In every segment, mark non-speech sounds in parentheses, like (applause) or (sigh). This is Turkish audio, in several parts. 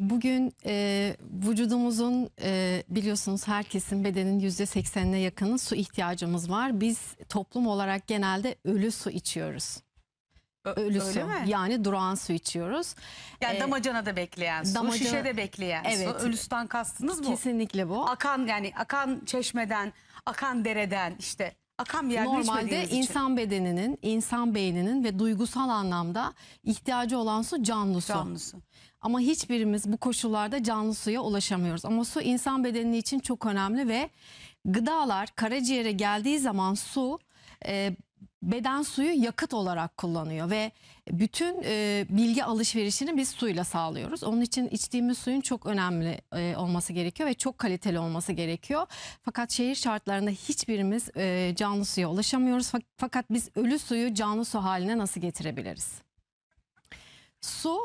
Bugün e, vücudumuzun e, biliyorsunuz herkesin bedenin yüzde seksenine yakını su ihtiyacımız var. Biz toplum olarak genelde ölü su içiyoruz. Ö- Ölü öyle su mi? yani durağan su içiyoruz. Yani Ee, damacanada bekleyen su, damacana- şişede bekleyen Evet. su. Ölü sudan kastınız bu. Kesinlikle bu. Akan yani akan çeşmeden, akan dereden işte akan bir yerden Normalde içmediğiniz için. insan bedeninin, insan beyninin ve duygusal anlamda ihtiyacı olan su canlı su. canlı su. Ama hiçbirimiz bu koşullarda canlı suya ulaşamıyoruz. Ama su insan bedeni için çok önemli ve gıdalar karaciğere geldiği zaman su e, beden suyu yakıt olarak kullanıyor ve bütün e, bilgi alışverişini biz suyla sağlıyoruz. Onun için içtiğimiz suyun çok önemli e, olması gerekiyor ve çok kaliteli olması gerekiyor. Fakat şehir şartlarında hiçbirimiz e, canlı suya ulaşamıyoruz. Fak- Fakat biz ölü suyu canlı su haline nasıl getirebiliriz? Su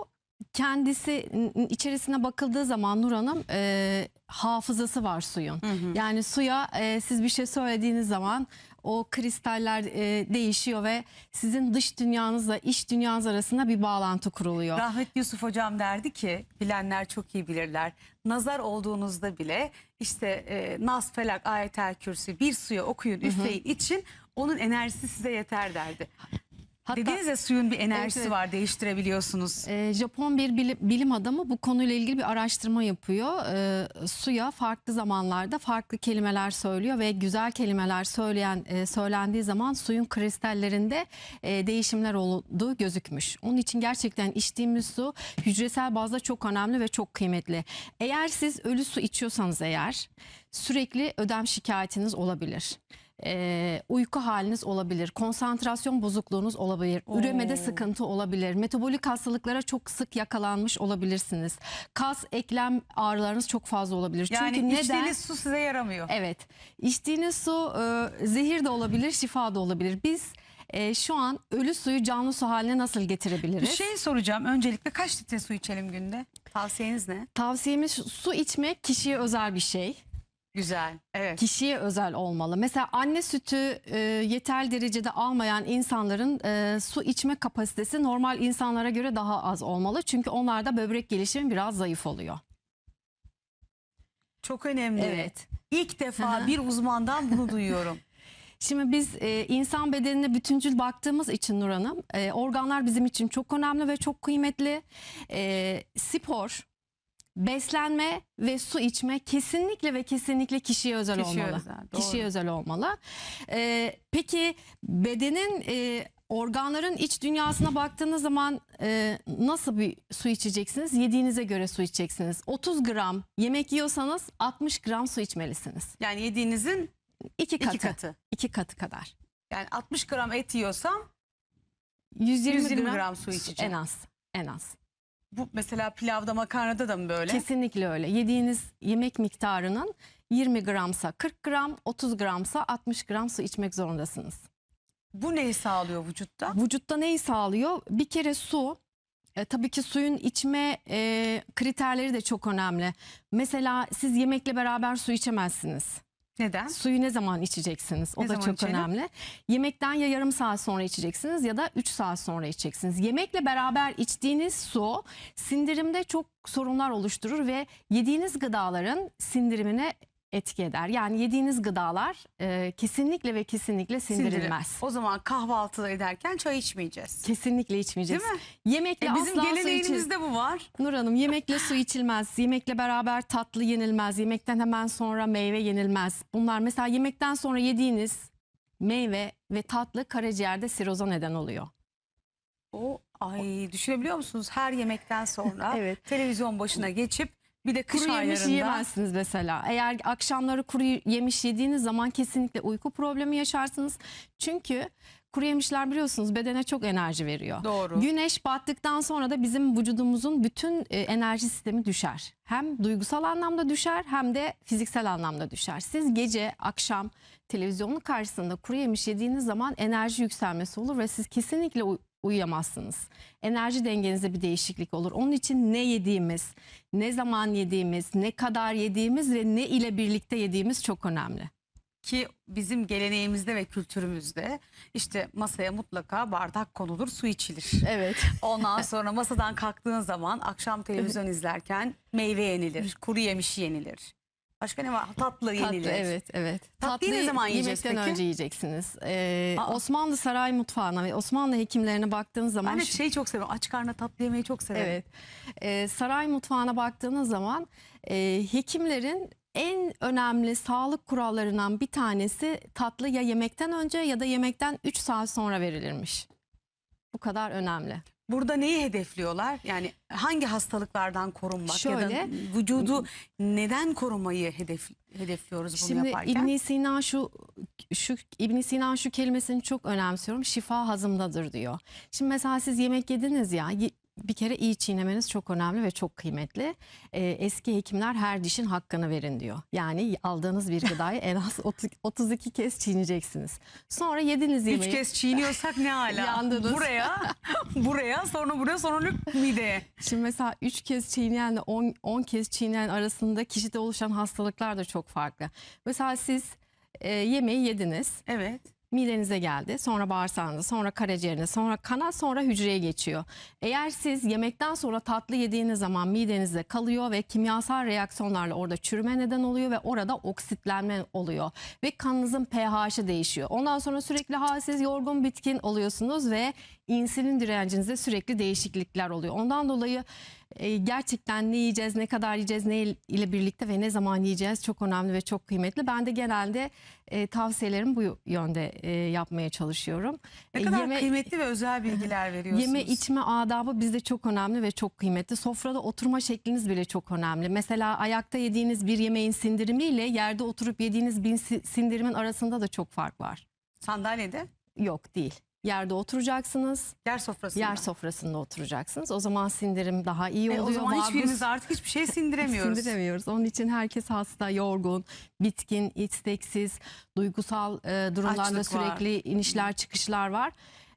kendisi içerisine bakıldığı zaman Nur Hanım e, hafızası var suyun. Yani suya e, siz bir şey söylediğiniz zaman o kristaller e, değişiyor ve sizin dış dünyanızla iç dünyanız arasında bir bağlantı kuruluyor. Rahmetli Yusuf hocam derdi ki bilenler çok iyi bilirler. Nazar olduğunuzda bile işte e, Nas, Felak, Ayetel Kürsi bir suya okuyun, üfleyin, için onun enerjisi size yeter derdi. Hatta Dediniz ya suyun bir enerjisi Evet, var değiştirebiliyorsunuz. e, Japon bir bilim, bilim adamı bu konuyla ilgili bir araştırma yapıyor. E, suya farklı zamanlarda farklı kelimeler söylüyor ve güzel kelimeler söyleyen e, söylendiği zaman suyun kristallerinde e, değişimler olduğu gözükmüş. Onun için gerçekten içtiğimiz su hücresel bazda çok önemli ve çok kıymetli. Eğer siz ölü su içiyorsanız eğer sürekli ödem şikayetiniz olabilir. E, uyku haliniz olabilir, konsantrasyon bozukluğunuz olabilir, Oo. üremede sıkıntı olabilir, metabolik hastalıklara çok sık yakalanmış olabilirsiniz. Kas, eklem ağrılarınız çok fazla olabilir. Yani Çünkü neden? içtiğiniz su size yaramıyor. Evet. İçtiğiniz su e, zehir de olabilir, şifa da olabilir. Biz e, şu an ölü suyu canlı su haline nasıl Bir getirebiliriz? şey soracağım. Öncelikle kaç litre su içelim günde? Tavsiyeniz ne? Tavsiyemiz su içmek kişiye özel bir şey. Güzel. Evet. Kişiye özel olmalı. Mesela anne sütü e, yeterli derecede almayan insanların e, su içme kapasitesi normal insanlara göre daha az olmalı. Çünkü onlarda böbrek gelişimi biraz zayıf oluyor. Çok önemli. Evet. İlk defa bir uzmandan bunu (laughs) duyuyorum. Şimdi biz e, insan bedenine bütüncül baktığımız için Nur Hanım, e, organlar bizim için çok önemli ve çok kıymetli. E, spor, beslenme ve su içme kesinlikle ve kesinlikle kişiye özel Kişiye olmalı. özel, doğru. kişiye özel olmalı. E, peki bedenin e, organların iç dünyasına baktığınız zaman e, nasıl bir su içeceksiniz? Yediğinize göre su içeceksiniz. 30 gram yemek yiyorsanız 60 gram su içmelisiniz. Yani yediğinizin İki katı. iki katı. İki katı kadar. Yani 60 gram et yiyorsam 120, 120 gram, gram su içeceğim. En az. En az. Bu mesela pilavda makarnada da mı böyle? Kesinlikle öyle. Yediğiniz yemek miktarının 20 gramsa 40 gram, 30 gramsa 60 gram su içmek zorundasınız. Bu neyi sağlıyor vücutta? Vücutta neyi sağlıyor? Bir kere su. E, tabii ki suyun içme e, kriterleri de çok önemli. Mesela siz yemekle beraber su içemezsiniz. Neden? Suyu ne zaman içeceksiniz? O Ne da zaman çok içelim? önemli. Yemekten ya yarım saat sonra içeceksiniz ya da 3 saat sonra içeceksiniz. Yemekle beraber içtiğiniz su sindirimde çok sorunlar oluşturur ve yediğiniz gıdaların sindirimine etki eder. Yani yediğiniz gıdalar e, kesinlikle ve kesinlikle sindirilmez. Sindirim. O zaman kahvaltı ederken çay içmeyeceğiz. Kesinlikle içmeyeceğiz. Değil mi? Yemekle E bizim asla geleneğimizde bu var. Nur Hanım yemekle su içilmez. Yemekle beraber tatlı yenilmez. Yemekten hemen sonra meyve yenilmez. Bunlar mesela yemekten sonra yediğiniz meyve ve tatlı karaciğerde siroza neden oluyor. O ay düşünebiliyor musunuz? Her yemekten sonra (laughs) Evet. televizyon başına geçip bir de kış Kuru yemiş yiyemezsiniz mesela. Eğer akşamları kuru yemiş yediğiniz zaman kesinlikle uyku problemi yaşarsınız. Çünkü kuru yemişler biliyorsunuz bedene çok enerji veriyor. Doğru. Güneş battıktan sonra da bizim vücudumuzun bütün e, enerji sistemi düşer. Hem duygusal anlamda düşer hem de fiziksel anlamda düşer. Siz gece, akşam televizyonun karşısında kuru yemiş yediğiniz zaman enerji yükselmesi olur ve siz kesinlikle uyuyamazsınız. Enerji dengenizde bir değişiklik olur. Onun için ne yediğimiz, ne zaman yediğimiz, ne kadar yediğimiz ve ne ile birlikte yediğimiz çok önemli. ki bizim geleneğimizde ve kültürümüzde işte masaya mutlaka bardak konulur, su içilir. Evet. (laughs) Ondan sonra masadan kalktığın zaman akşam televizyon izlerken meyve yenilir, kuru yemiş yenilir. Başka ne var? Tatlı yenilir. Tatlı evet evet. Tatlıyı ne zaman yiyeceğiz yemekten peki? önce yiyeceksiniz. Ee, Aa. Osmanlı saray mutfağına ve Osmanlı hekimlerine baktığınız zaman Ben de şeyi çok seviyorum. Aç karnına tatlı yemeyi çok severim. Evet. Ee, saray mutfağına baktığınız zaman e, hekimlerin en önemli sağlık kurallarından bir tanesi tatlı ya yemekten önce ya da yemekten 3 saat sonra verilirmiş. Bu kadar önemli. Burada neyi hedefliyorlar? Yani hangi hastalıklardan korunmak ya da Şöyle- vücudu neden korumayı hedef hedefliyoruz bunu Şimdi yaparken? İbn Sina şu şu İbn Sina şu kelimesini çok önemsiyorum. Şifa hazımdadır diyor. Şimdi mesela siz yemek yediniz ya bir kere iyi çiğnemeniz çok önemli ve çok kıymetli. Ee, eski hekimler her dişin hakkını verin diyor. Yani aldığınız bir gıdayı en az 30 32 kez çiğneyeceksiniz. Sonra yediğiniz Üç yemeği kez çiğniyorsak ne (laughs) hala? Yandınız. Buraya, buraya, sonra buraya, sonra mideye. Şimdi mesela 3 kez çiğneyenle 10 10 kez çiğneyen arasında kişide oluşan hastalıklar da çok farklı. Mesela siz e, yemeği yediniz. Evet. Midenize geldi. Sonra bağırsağınıza, sonra karaciğerine, sonra kana, sonra hücreye geçiyor. Eğer siz yemekten sonra tatlı yediğiniz zaman midenizde kalıyor ve kimyasal reaksiyonlarla orada çürüme neden oluyor ve orada oksitlenme oluyor. Ve kanınızın pH'i değişiyor. Ondan sonra sürekli halsiz, yorgun, bitkin oluyorsunuz ve insülin direncinizde sürekli değişiklikler oluyor. Ondan dolayı e, gerçekten ne yiyeceğiz, ne kadar yiyeceğiz, ne ile birlikte ve ne zaman yiyeceğiz çok önemli ve çok kıymetli. Ben de genelde e, tavsiyelerimi bu yönde e, yapmaya çalışıyorum. Ne E, kadar yeme- kıymetli ve özel bilgiler (laughs) veriyorsunuz. Yeme içme adabı bizde çok önemli ve çok kıymetli. Sofrada oturma şekliniz bile çok önemli. Mesela ayakta yediğiniz bir yemeğin sindirimiyle yerde oturup yediğiniz bir si- sindirimin arasında da çok fark var. Sandalyede, Yok değil. Yerde oturacaksınız, yer sofrasında. yer sofrasında oturacaksınız. O zaman sindirim daha iyi E, oluyor. o zaman Vagus- hiçbirimiz artık hiçbir şey (laughs) sindiremiyoruz. Sindiremiyoruz. Onun için herkes hasta, yorgun, bitkin, isteksiz, duygusal e, durumlarda Açlık var. sürekli inişler çıkışlar var.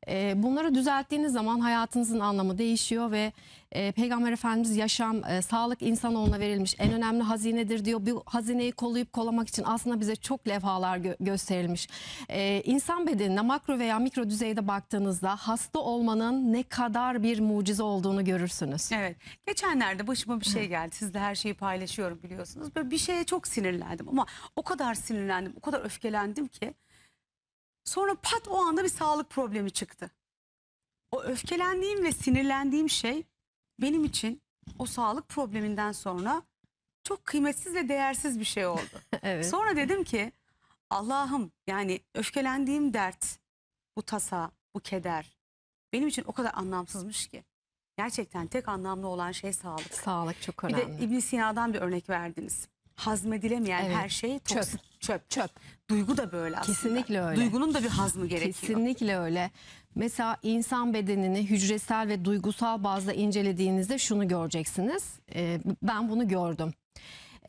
E, bunları düzelttiğiniz zaman hayatınızın anlamı değişiyor ve e, Peygamber Efendimiz yaşam, e, sağlık insanoğluna verilmiş en önemli hazinedir diyor. Bu hazineyi kollayıp kollamak için aslında bize çok levhalar gö- gösterilmiş. E, insan bedenine makro veya mikro düzeyde baktığınızda hasta olmanın ne kadar bir mucize olduğunu görürsünüz. Evet. Geçenlerde başıma bir şey geldi. Sizle her şeyi paylaşıyorum biliyorsunuz. Böyle bir şeye çok sinirlendim ama o kadar sinirlendim, o kadar öfkelendim ki sonra pat o anda bir sağlık problemi çıktı. O öfkelendiğim ve sinirlendiğim şey benim için o sağlık probleminden sonra çok kıymetsiz ve değersiz bir şey oldu. (laughs) Evet. Sonra dedim ki Allah'ım yani öfkelendiğim dert, bu tasa, bu keder benim için o kadar anlamsızmış ki. Gerçekten tek anlamlı olan şey sağlık. Sağlık çok Bir önemli. de İbn Sina'dan bir örnek verdiniz. Hazmedilemeyen Evet. her şey Çöp. toksik, çöp. Çöp. Duygu da böyle aslında. Kesinlikle öyle. Duygunun da bir hazmı gerekiyor. Kesinlikle öyle. Mesela insan bedenini hücresel ve duygusal bazda incelediğinizde şunu göreceksiniz. Ee, ben bunu gördüm.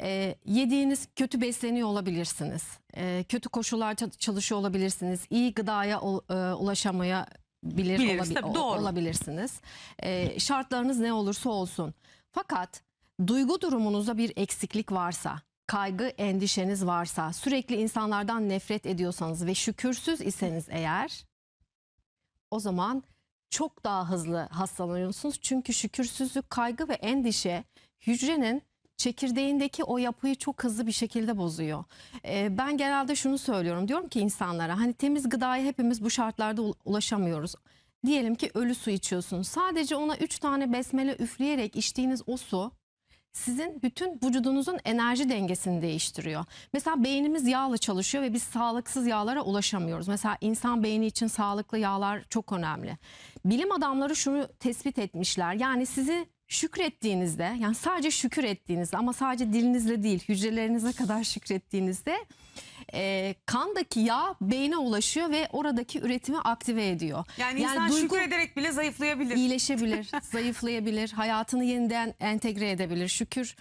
Ee, yediğiniz kötü besleniyor olabilirsiniz. Ee, kötü koşullarda çalışıyor olabilirsiniz. İyi gıdaya e, ulaşamaya bilir, Biliriz, olabi- tabii, doğru. olabilirsiniz. Ee, şartlarınız ne olursa olsun. Fakat duygu durumunuzda bir eksiklik varsa, kaygı, endişeniz varsa, sürekli insanlardan nefret ediyorsanız ve şükürsüz iseniz eğer o zaman çok daha hızlı hastalanıyorsunuz. Çünkü şükürsüzlük, kaygı ve endişe hücrenin çekirdeğindeki o yapıyı çok hızlı bir şekilde bozuyor. Ee, ben genelde şunu söylüyorum. Diyorum ki insanlara hani temiz gıdaya hepimiz bu şartlarda ul- ulaşamıyoruz. Diyelim ki ölü su içiyorsunuz. Sadece ona 3 tane besmele üfleyerek içtiğiniz o su sizin bütün vücudunuzun enerji dengesini değiştiriyor. Mesela beynimiz yağla çalışıyor ve biz sağlıksız yağlara ulaşamıyoruz. Mesela insan beyni için sağlıklı yağlar çok önemli. Bilim adamları şunu tespit etmişler. Yani sizi şükrettiğinizde yani sadece şükür ettiğinizde ama sadece dilinizle değil hücrelerinize kadar şükrettiğinizde e, kandaki yağ beyne ulaşıyor ve oradaki üretimi aktive ediyor. Yani, insan duygu- şükür ederek bile zayıflayabilir. iyileşebilir, (laughs) zayıflayabilir, hayatını yeniden entegre edebilir. Şükür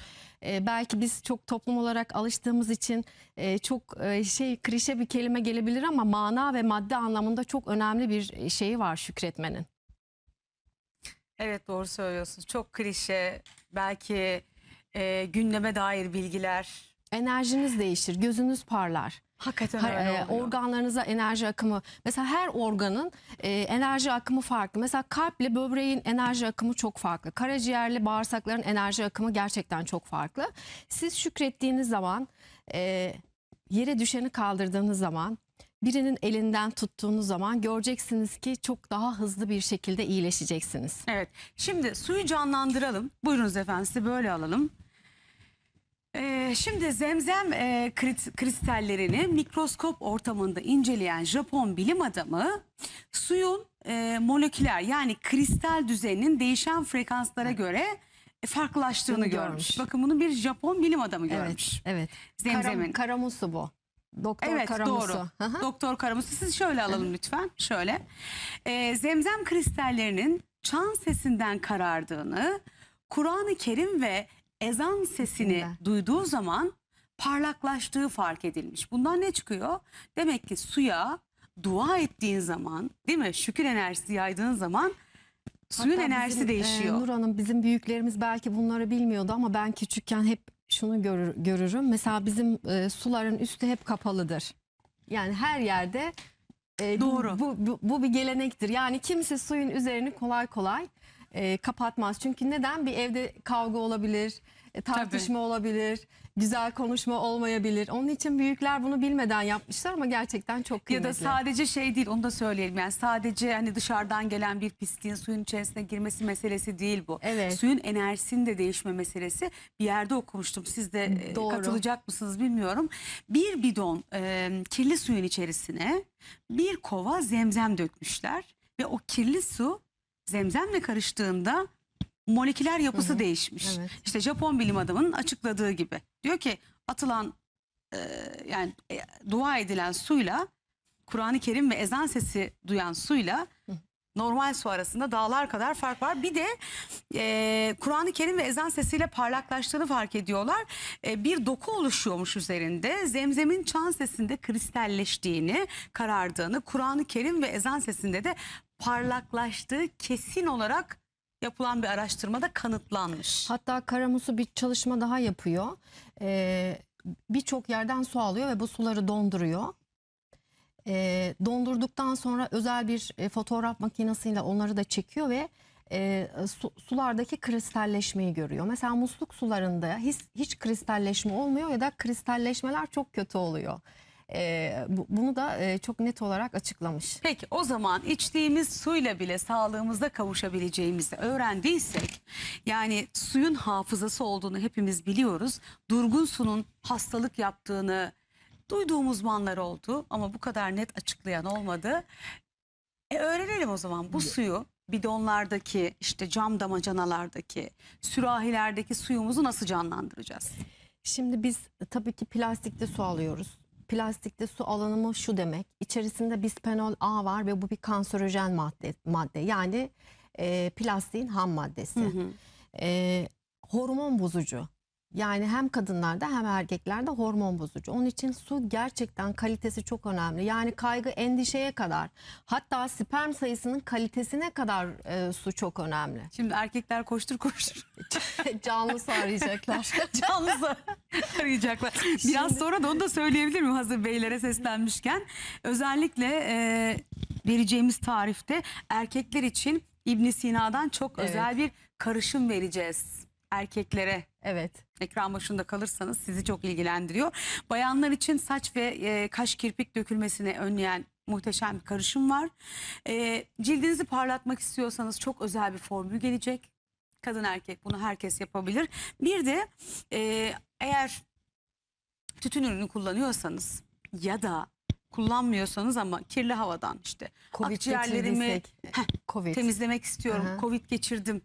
e, belki biz çok toplum olarak alıştığımız için e, çok e, şey klişe bir kelime gelebilir ama mana ve madde anlamında çok önemli bir şeyi var şükretmenin. Evet doğru söylüyorsunuz. Çok klişe, belki e, gündeme dair bilgiler. Enerjiniz değişir, gözünüz parlar. Hakikaten Ha- öyle e, oluyor. organlarınıza enerji akımı mesela her organın e, enerji akımı farklı. Mesela kalple böbreğin enerji akımı çok farklı. Karaciğerle bağırsakların enerji akımı gerçekten çok farklı. Siz şükrettiğiniz zaman e, yere düşeni kaldırdığınız zaman birinin elinden tuttuğunuz zaman göreceksiniz ki çok daha hızlı bir şekilde iyileşeceksiniz. Evet. Şimdi suyu canlandıralım. Buyurunuz efendim sizi böyle alalım. Ee, şimdi zemzem e, krit- kristallerini mikroskop ortamında inceleyen Japon bilim adamı suyun e, moleküler yani kristal düzeninin değişen frekanslara göre farklılaştığını Bunu görmüş. görmüş. Bakın bunu bir Japon bilim adamı görmüş. Evet, evet. Zemzemin. Karam, karamusu bu. Doktor Evet Karamusu. doğru. Hı hı. Doktor Karamusu siz şöyle alalım lütfen. Şöyle. Ee, zemzem kristallerinin çan sesinden karardığını, Kur'an-ı Kerim ve ezan sesini Sesinden. duyduğu zaman parlaklaştığı fark edilmiş. Bundan ne çıkıyor? Demek ki suya dua ettiğin zaman, değil mi? Şükür enerjisi yaydığın zaman suyun Hatta enerjisi bizim, değişiyor. E, Nur Hanım bizim büyüklerimiz belki bunları bilmiyordu ama ben küçükken hep şunu görür, görürüm. Mesela bizim e, suların üstü hep kapalıdır. Yani her yerde e, Doğru. Bu, bu, bu bir gelenektir. Yani kimse suyun üzerini kolay kolay e, kapatmaz. Çünkü neden? Bir evde kavga olabilir, e, tartışma olabilir, güzel konuşma olmayabilir. Onun için büyükler bunu bilmeden yapmışlar ama gerçekten çok Ya kıymetli. da sadece şey değil onu da söyleyelim yani sadece hani dışarıdan gelen bir pisliğin suyun içerisine girmesi meselesi değil bu. Evet. Suyun enerjisinin de değişme meselesi bir yerde okumuştum siz de e, Doğru. katılacak mısınız bilmiyorum. Bir bidon e, kirli suyun içerisine bir kova zemzem dökmüşler ve o kirli su zemzemle karıştığında moleküler yapısı değişmiş. Evet. İşte Japon bilim adamının açıkladığı gibi. Diyor ki atılan e, yani e, dua edilen suyla Kur'an-ı Kerim ve ezan sesi duyan suyla normal su arasında dağlar kadar fark var. Bir de e, Kur'an-ı Kerim ve ezan sesiyle parlaklaştığını fark ediyorlar. E, bir doku oluşuyormuş üzerinde. Zemzemin çan sesinde kristalleştiğini, karardığını, Kur'an-ı Kerim ve ezan sesinde de parlaklaştığı kesin olarak yapılan bir araştırmada kanıtlanmış. Hatta Karamusu bir çalışma daha yapıyor. Ee, Birçok yerden su alıyor ve bu suları donduruyor. Ee, dondurduktan sonra özel bir e, fotoğraf makinesiyle onları da çekiyor ve e, su- sulardaki kristalleşmeyi görüyor. Mesela musluk sularında hiç, hiç kristalleşme olmuyor ya da kristalleşmeler çok kötü oluyor. Ee, bu- bunu da e, çok net olarak açıklamış. Peki o zaman içtiğimiz suyla bile sağlığımızda kavuşabileceğimizi öğrendiysek yani suyun hafızası olduğunu hepimiz biliyoruz. Durgun sunun hastalık yaptığını duyduğumuz uzmanlar oldu ama bu kadar net açıklayan olmadı. E öğrenelim o zaman bu suyu bidonlardaki işte cam damacanalardaki sürahilerdeki suyumuzu nasıl canlandıracağız? Şimdi biz tabii ki plastikte su alıyoruz. Plastikte su alınımı şu demek. İçerisinde bisphenol A var ve bu bir kanserojen madde. madde. Yani e, plastiğin ham maddesi. E, hormon bozucu. Yani hem kadınlarda hem erkeklerde hormon bozucu. Onun için su gerçekten kalitesi çok önemli. Yani kaygı endişeye kadar hatta sperm sayısının kalitesine kadar e, su çok önemli. Şimdi erkekler koştur koştur. (laughs) Canlı su arayacaklar. (laughs) Canlısı arayacaklar. Biraz sonra da onu da söyleyebilir miyim hazır beylere seslenmişken? Özellikle e, vereceğimiz tarifte erkekler için İbn Sina'dan çok Evet. özel bir karışım vereceğiz erkeklere. Evet. Ekran başında kalırsanız sizi çok ilgilendiriyor. Bayanlar için saç ve e, kaş kirpik dökülmesini önleyen muhteşem bir karışım var. E, cildinizi parlatmak istiyorsanız çok özel bir formül gelecek. Kadın erkek bunu herkes yapabilir. Bir de e, eğer tütün ürünü kullanıyorsanız ya da kullanmıyorsanız ama kirli havadan işte Covid akciğerlerimi geçirdiysek, Covid. temizlemek istiyorum. Aha. Covid geçirdim.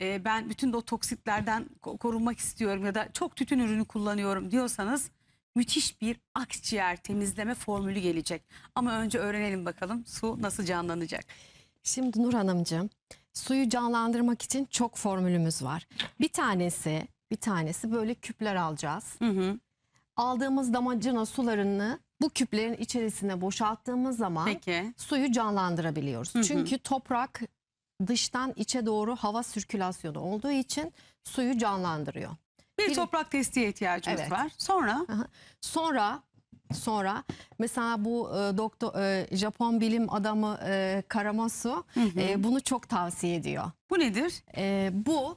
Ee, ben bütün de o toksitlerden ko- korunmak istiyorum ya da çok tütün ürünü kullanıyorum diyorsanız müthiş bir akciğer temizleme formülü gelecek. Ama önce öğrenelim bakalım su nasıl canlanacak. Şimdi Nur Hanımcığım suyu canlandırmak için çok formülümüz var. Bir tanesi bir tanesi böyle küpler alacağız. Hı hı. Aldığımız damacana sularını bu küplerin içerisine boşalttığımız zaman Peki. suyu canlandırabiliyoruz. Hı hı. Çünkü toprak dıştan içe doğru hava sirkülasyonu olduğu için suyu canlandırıyor. Bir, Bir- toprak testiye ihtiyacımız Evet. var. Sonra Sonra Sonra mesela bu e, doktor e, Japon bilim adamı e, Karamasu e, bunu çok tavsiye ediyor. Bu nedir? E, bu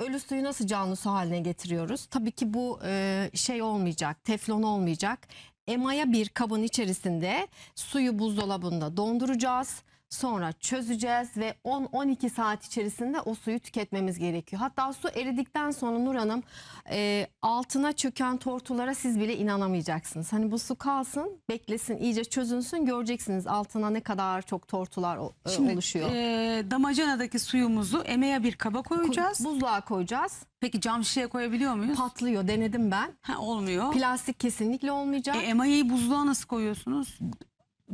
ölü suyu nasıl canlı su haline getiriyoruz? Tabii ki bu e, şey olmayacak, teflon olmayacak. Emaya bir kabın içerisinde suyu buzdolabında donduracağız. Sonra çözeceğiz ve 10-12 saat içerisinde o suyu tüketmemiz gerekiyor. Hatta su eridikten sonra Nur Hanım e, altına çöken tortulara siz bile inanamayacaksınız. Hani bu su kalsın, beklesin, iyice çözünsün göreceksiniz altına ne kadar çok tortular e, Şimdi oluşuyor. e, damacanadaki suyumuzu emeğe bir kaba koyacağız. Buzluğa koyacağız. Peki cam şişeye koyabiliyor muyuz? Patlıyor denedim ben. Ha, olmuyor. Plastik kesinlikle olmayacak. E, emayayı buzluğa nasıl koyuyorsunuz?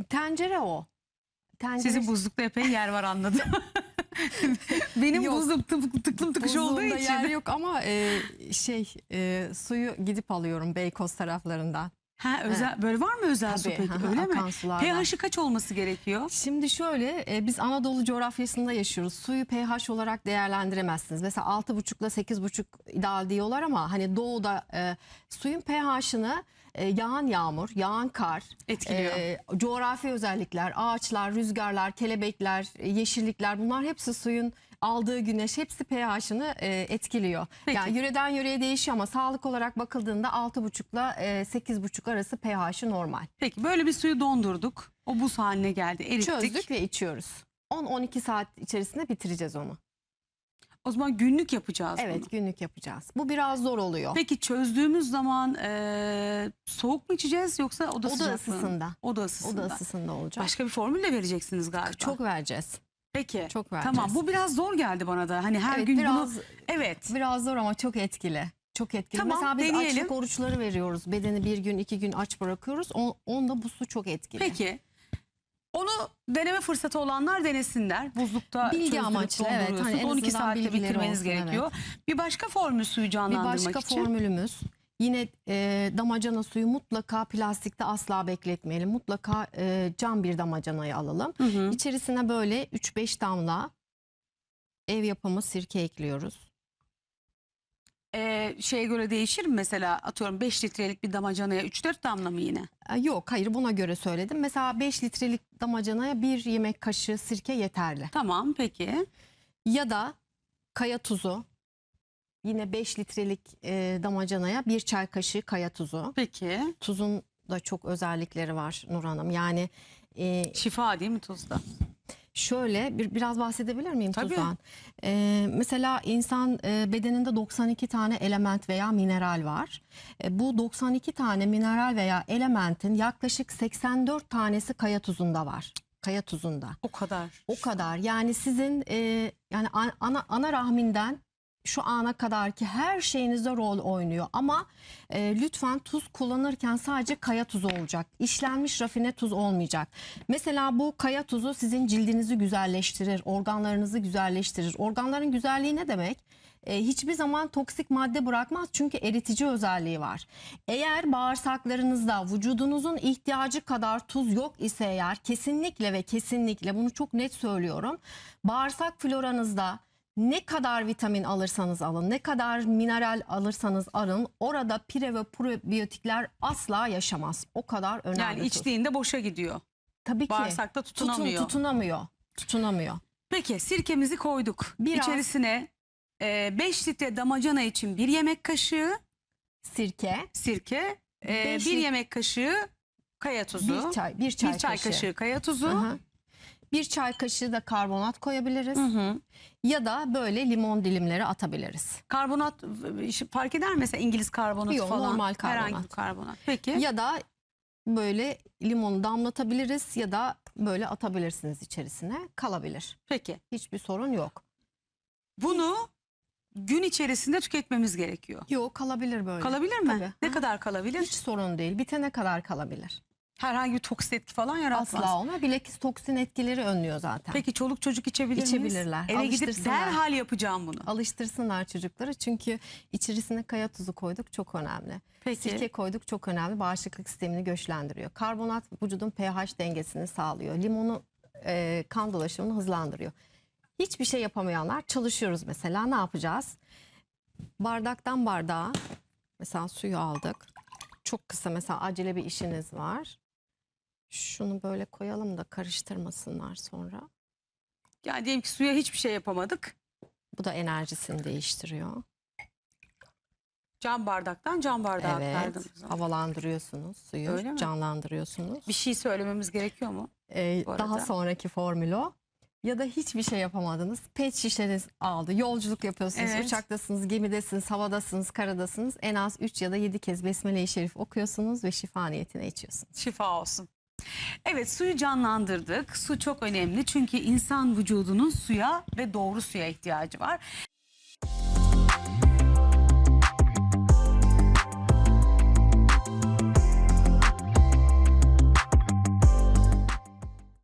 Tencere o. Tencere Sizin buzlukta epey yer var anladım. (laughs) Benim Yok. buzluk tıp, tıklım tıkış olduğu için. yer yok ama e, şey e, suyu gidip alıyorum Beykoz taraflarından. Ha, özel, böyle var mı özel su Tabii, peki hı hı, öyle mi? pH'i kaç olması gerekiyor? Şimdi şöyle e, biz Anadolu coğrafyasında yaşıyoruz. Suyu pH olarak değerlendiremezsiniz. Mesela 6,5 ile 8,5 ideal diyorlar ama hani doğuda e, suyun pH'ını e, yağan yağmur, yağan kar, Etkiliyor. e, coğrafi özellikler, ağaçlar, rüzgarlar, kelebekler, e, yeşillikler bunlar hepsi suyun aldığı güneş hepsi pH'ını e, etkiliyor. Peki. Yani yöreden yöreye değişiyor ama sağlık olarak bakıldığında 6,5 ile e, 8,5 arası pH'i normal. Peki böyle bir suyu dondurduk. O buz haline geldi. Erittik. Çözdük ve içiyoruz. 10-12 saat içerisinde bitireceğiz onu. O zaman günlük yapacağız bunu. Evet günlük yapacağız. Bu biraz zor oluyor. Peki çözdüğümüz zaman e, soğuk mu içeceğiz yoksa oda, Oda sıcaklığında? ısısında. Oda ısısında. Oda ısısında olacak. Başka bir formül de vereceksiniz galiba. Çok vereceğiz. Peki. çok vereceğiz. Tamam bu biraz zor geldi bana da. Hani her Evet, gün biraz bunu evet. biraz zor ama çok etkili. Çok etkili. Tamam, Mesela biz deneyelim. açlık oruçları veriyoruz. Bedeni bir gün iki gün aç bırakıyoruz. On, onda bu su çok etkili. Peki. Onu deneme fırsatı olanlar denesinler. Buzlukta Bilgi çözdürüp amaçlı, evet. Hani donduruyorsunuz. en 12 azından saatte bilgileri bitirmeniz olsun, gerekiyor. Bir başka formül suyu Bir canlandırmak başka için. formülümüz yine e, damacana suyu mutlaka plastikte asla bekletmeyelim. Mutlaka e, cam bir damacanayı alalım. Hı hı. İçerisine böyle 3-5 damla ev yapımı sirke ekliyoruz. Ee, şeye göre değişir mi mesela atıyorum 5 litrelik bir damacanaya 3-4 damla mı yine? E, Yok hayır buna göre söyledim. Mesela 5 litrelik damacanaya bir yemek kaşığı sirke yeterli. Tamam peki. Ya da kaya tuzu yine 5 litrelik e, damacanaya bir çay kaşığı kaya tuzu. Peki. Tuzun da çok özellikleri var Nur Hanım. Yani e, Şifa değil mi tuzda? Şöyle bir biraz bahsedebilir miyim Tabii. tuzdan? Ee, mesela insan e, bedeninde 92 tane element veya mineral var. E, bu 92 tane mineral veya elementin yaklaşık 84 tanesi kaya tuzunda var. Kaya tuzunda. O kadar. O kadar. Yani sizin e, yani an- ana ana rahminden şu ana kadar ki her şeyinizde rol oynuyor ama e, lütfen tuz kullanırken sadece kaya tuzu olacak. İşlenmiş rafine tuz olmayacak. Mesela bu kaya tuzu sizin cildinizi güzelleştirir, organlarınızı güzelleştirir. Organların güzelliği ne demek? E, hiçbir zaman toksik madde bırakmaz çünkü eritici özelliği var. Eğer bağırsaklarınızda vücudunuzun ihtiyacı kadar tuz yok ise eğer kesinlikle ve kesinlikle bunu çok net söylüyorum. Bağırsak floranızda ne kadar vitamin alırsanız alın, ne kadar mineral alırsanız alın orada pire ve probiyotikler asla yaşamaz. O kadar önemli. Yani içtiğinde boşa gidiyor. Tabii ki. Bağırsakta Tutun- tutunamıyor. tutunamıyor. Tutunamıyor. Peki sirkemizi koyduk. Biraz. İçerisine 5 litre damacana için bir yemek kaşığı Sirke, sirke, e, Beş bir yemek kaşığı kaya tuzu, bir çay, bir çay, bir çay kaşığı, kaya tuzu. Aha. Bir çay kaşığı da karbonat koyabiliriz. Hı hı. Ya da böyle limon dilimleri atabiliriz. Karbonat e, fark eder mi mesela İngiliz karbonatı Yok, falan? normal Herhangi karbonat. bir karbonat. Peki. Ya da böyle limonu damlatabiliriz ya da böyle atabilirsiniz içerisine kalabilir. Peki. Hiçbir sorun yok. Bunu gün içerisinde tüketmemiz gerekiyor. Yok kalabilir böyle. Kalabilir mi? Tabii. Ne Aha. kadar kalabilir? Hiç sorun değil. Bitene kadar kalabilir. Herhangi bir toksit etki falan yaratmaz. Asla olma. Bilakis toksin etkileri önlüyor zaten. Peki çoluk çocuk içebilir miyiz? İçebilirler, Eve gidip derhal yapacağım bunu. Alıştırsınlar çocukları çünkü içerisine kaya tuzu koyduk çok önemli. Peki. Sirke koyduk çok önemli. Bağışıklık sistemini güçlendiriyor. Karbonat vücudun pH dengesini sağlıyor. Limonu e, kan dolaşımını hızlandırıyor. Hiçbir şey yapamayanlar çalışıyoruz mesela ne yapacağız? Bardaktan bardağa mesela suyu aldık. çok kısa mesela acele bir işiniz var. Şunu böyle koyalım da karıştırmasınlar sonra. Yani diyelim ki suya hiçbir şey yapamadık. Bu da enerjisini değiştiriyor. Cam bardaktan cam bardağa Evet. aktardığımız zaman. Havalandırıyorsunuz suyu, Öyle mi? canlandırıyorsunuz. Bir şey söylememiz gerekiyor mu? Ee, bu daha arada. sonraki formül o. Ya da hiçbir şey yapamadınız. Pet şişeniz aldı. Yolculuk yapıyorsunuz. Evet. Uçaktasınız, gemidesiniz, havadasınız, karadasınız. En az 3 ya da 7 kez Besmele-i Şerif okuyorsunuz ve şifa niyetine içiyorsunuz. Şifa olsun. Evet suyu canlandırdık. Su çok önemli çünkü insan vücudunun suya ve doğru suya ihtiyacı var.